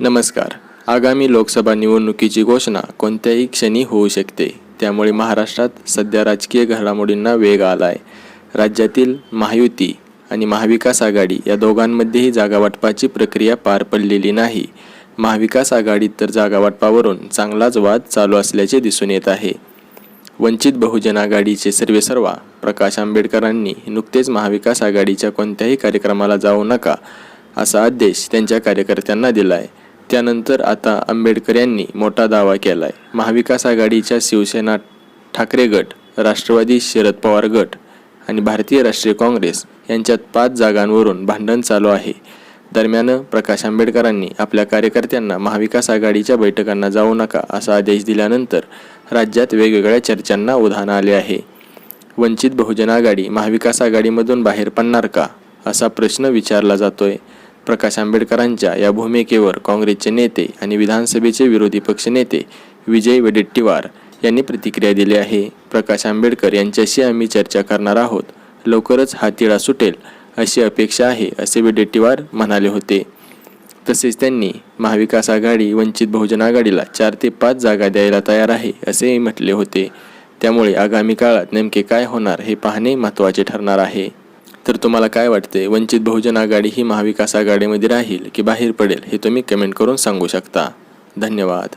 नमस्कार. आगामी लोकसभा निवडणुकीची घोषणा कोणत्याही क्षणी होऊ शकते. त्यामुळे महाराष्ट्रात सध्या राजकीय घडामोडींना वेग आला आहे राज्यातील महायुती आणि महाविकास आघाडी या दोघांमध्येही जागावाटपाची प्रक्रिया पार पडलेली नाही. महाविकास आघाडीत तर जागावाटपावरून चांगलाच वाद चालू असल्याचे दिसून येत आहे. वंचित बहुजन आघाडीचे सर्वेसर्वा प्रकाश आंबेडकरांनी नुकतेच महाविकास आघाडीच्या कोणत्याही कार्यक्रमाला जाऊ नका असा आदेश त्यांच्या कार्यकर्त्यांना दिला आहे त्यानंतर आता आंबेडकर यांनी मोठा दावा केला आहे महाविकास आघाडीच्या शिवसेना ठाकरे गट राष्ट्रवादी शरद पवार गट आणि भारतीय राष्ट्रीय काँग्रेस यांच्यात पाच जागांवरून भांडण चालू आहे. दरम्यान प्रकाश आंबेडकरांनी आपल्या कार्यकर्त्यांना महाविकास आघाडीच्या बैठकांना जाऊ नका असा आदेश दिल्यानंतर राज्यात वेगवेगळ्या चर्चांना उधाण आले आहे. वंचित बहुजन आघाडी महाविकास आघाडीमधून बाहेर पडणार का? असा प्रश्न विचारला जातोय. प्रकाश आंबेडकरांच्या या भूमिकेवर काँग्रेसचे नेते आणि विधानसभेचे विरोधी पक्षनेते विजय वडेट्टीवार यांनी प्रतिक्रिया दिली आहे. प्रकाश आंबेडकर यांच्याशी आम्ही चर्चा करणार आहोत. लवकरच हा तिळा सुटेल अशी अपेक्षा आहे असे वडेट्टीवार म्हणाले होते. तसेच त्यांनी महाविकास आघाडी वंचित बहुजन आघाडीला चार ते पाच जागा द्यायला तयार आहे असेही म्हटले होते. त्यामुळे आगामी काळात नेमके काय होणार हे पाहणे महत्त्वाचे ठरणार आहे. तुम्हाला काय वाटते? वंचित बहुजन आघाडी ही महाविकास आघाडीमध्ये राहील की बाहेर पडेल हे तुम्ही कमेंट करून सांगू शकता. धन्यवाद.